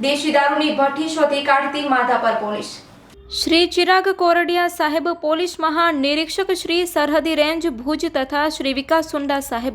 દેશી દારૂની ભઠ્ઠી શોધી કાઢતી માધાપર પોલીસ. શ્રી ચિરાગ કોરડિયા સાહેબ, પોલીસ મહાનિરીક્ષક શ્રી સરહદી રેન્જ ભુજ તથા શ્રી વિકાસ સુંડા સાહેબ,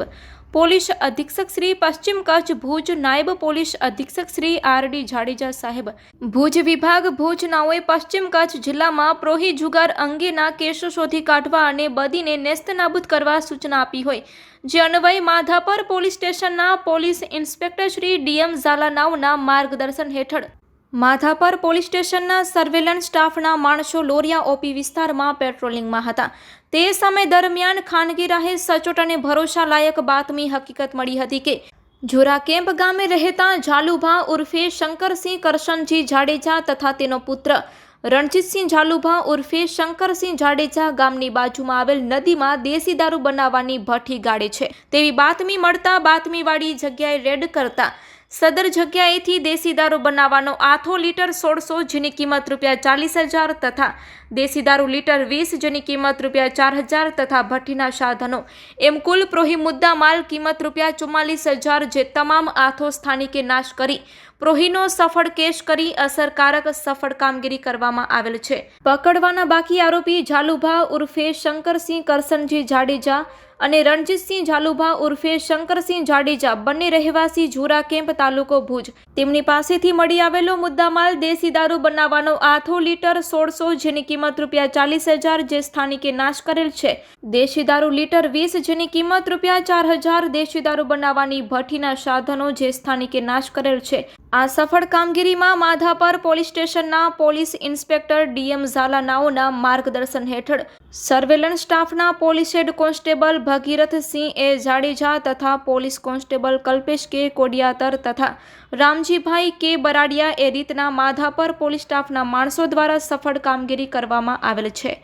પોલીસ અધિક્ષક શ્રી પશ્ચિમ કચ્છ ભુજ, નાયબ પોલીસ અધિક્ષક શ્રી આર ડી જાડેજા સાહેબ, ભુજ વિભાગ ભુજ નાઓએ પશ્ચિમ કચ્છ જિલ્લામાં પ્રોહી જુગાર અંગેના કેસો શોધી કાઢવા અને બદીને નેસ્તનાબૂદ કરવા સૂચના આપી હોય. જે અન્વયે માધાપર પોલીસ સ્ટેશનના પોલીસ ઇન્સ્પેક્ટર શ્રી ડીએમ ઝાલાનાવના માર્ગદર્શન હેઠળ માધાપર પોલીસ સ્ટેશનના સર્વેલન્સ સ્ટાફના માણસો લોરિયા ઓપી વિસ્તારમાં પેટ્રોલિંગમાં હતા. તે સમય દરમિયાન ખાનગી રાહે સચોટ અને ભરોસાલાયક બાતમી હકીકત મળી હતી કે, જોરા કેમ્પ ગામે રહેતા ઝાલુભા ઉર્ફે શંકરસિંહ કરશનજી જાડેજા તથા તેનો પુત્ર રણજીતસિંહ ઝાલુભા ઉર્ફે શંકરસિંહ જાડેજા ગામની બાજુમાં આવેલ નદીમાં દેશી દારૂ બનાવવાની ભઠ્ઠી ગાળે છે. તેવી બાતમી મળતા બાતમીવાળી જગ્યાએ રેડ કરતા સદર જગ્યાએથી દેશી દારૂ બનાવવાનો આથો લીટર સોળસો જેની કિંમત રૂપિયા ચાલીસ હજાર તથા દેશી દારૂ લીટર વીસ જેની કિંમત રૂપિયા ચાર હજાર તથા ભઠ્ઠીના સાધનો. એમ કુલ પ્રોહી મુદ્દા માલ કિંમત રૂપિયા ચુમ્માલીસ હજાર જે તમામ આથો સ્થાનિકે નાશ કરી પ્રોહીનો સફળ કેસ કરી અસરકારક સફળ કામગીરી કરવામાં આવેલ છે. પકડવાના બાકી આરોપી ઝાલુભા ઉર્ફે શંકરસિંહ કરસનજી જાડેજા અને રણજીતસિંહ ઝાલુભા ઉર્ફે શંકરસિંહ જાડેજા બંને રહેવાસી ઝુરા કેમ્પ તાલુકો ભુજ. તેમની પાસેથી મળી આવેલો મુદ્દામાલ દેશી દારૂ બનાવવાનો આથો લીટર સોળસો જેની કિંમત રૂપિયા ચાલીસ હજાર જે સ્થાનિકે નાશ કરેલ છે. દેશી દારૂ લીટર વીસ જેની કિંમત રૂપિયા ચાર હજાર દેશી દારૂ બનાવવાની ભઠ્ઠીના સાધનો જે સ્થાનિકે નાશ કરેલ છે. આ સફળ કામગીરીમાં માધાપર પોલીસ સ્ટેશનના પોલીસ ઇન્સ્પેક્ટર ડીએમ ઝાલાનાઓના માર્ગદર્શન હેઠળ સર્વેલન્સ સ્ટાફના police head constable Bhagirathsinh A Jadeja તથા પોલીસ કોન્સ્ટેબલ કલ્પેશ કે કોડિયાતર તથા રામજીભાઈ કે બરાડિયા એ રીતના માધાપર પોલીસ સ્ટાફના માણસો દ્વારા સફળ કામગીરી કરવામાં આવેલ છે.